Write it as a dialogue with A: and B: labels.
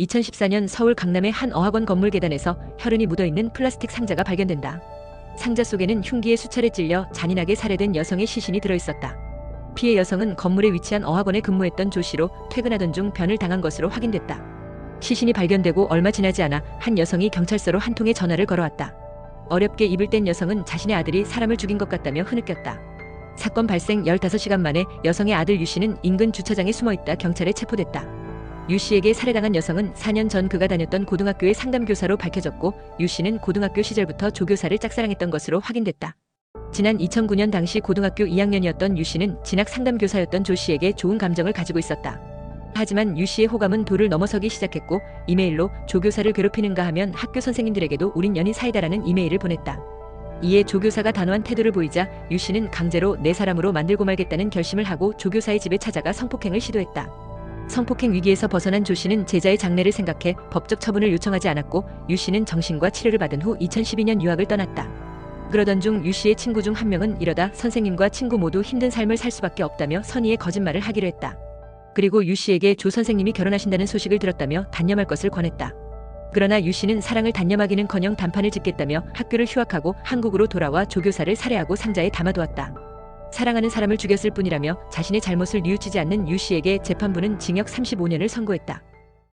A: 2014년 서울 강남의 한 어학원 건물 계단에서 혈흔이 묻어있는 플라스틱 상자가 발견된다. 상자 속에는 흉기에 수차례 찔려 잔인하게 살해된 여성의 시신이 들어있었다. 피해 여성은 건물에 위치한 어학원에 근무했던 조 씨로 퇴근하던 중 변을 당한 것으로 확인됐다. 시신이 발견되고 얼마 지나지 않아 한 여성이 경찰서로 한 통의 전화를 걸어왔다. 어렵게 입을 뗀 여성은 자신의 아들이 사람을 죽인 것 같다며 흐느꼈다. 사건 발생 15시간 만에 여성의 아들 유 씨는 인근 주차장에 숨어 있다 경찰에 체포됐다. 유 씨에게 살해당한 여성은 4년 전 그가 다녔던 고등학교의 상담교사로 밝혀졌고 유 씨는 고등학교 시절부터 조교사를 짝사랑했던 것으로 확인됐다. 지난 2009년 당시 고등학교 2학년이었던 유 씨는 진학 상담교사였던 조 씨에게 좋은 감정을 가지고 있었다. 하지만 유 씨의 호감은 도를 넘어서기 시작했고 이메일로 조교사를 괴롭히는가 하면 학교 선생님들에게도 우린 연인 사이다라는 이메일을 보냈다. 이에 조교사가 단호한 태도를 보이자 유 씨는 강제로 내 사람으로 만들고 말겠다는 결심을 하고 조교사의 집에 찾아가 성폭행을 시도했다. 성폭행 위기에서 벗어난 조 씨는 제자의 장래를 생각해 법적 처분을 요청하지 않았고 유 씨는 정신과 치료를 받은 후 2012년 유학을 떠났다. 그러던 중 유 씨의 친구 중 한 명은 이러다 선생님과 친구 모두 힘든 삶을 살 수밖에 없다며 선의의 거짓말을 하기로 했다. 그리고 유 씨에게 조 선생님이 결혼하신다는 소식을 들었다며 단념할 것을 권했다. 그러나 유 씨는 사랑을 단념하기는커녕 단판을 짓겠다며 학교를 휴학하고 한국으로 돌아와 조교사를 살해하고 상자에 담아두었다. 사랑하는 사람을 죽였을 뿐이라며 자신의 잘못을 뉘우치지 않는 유 씨에게 재판부는 징역 35년을 선고했다.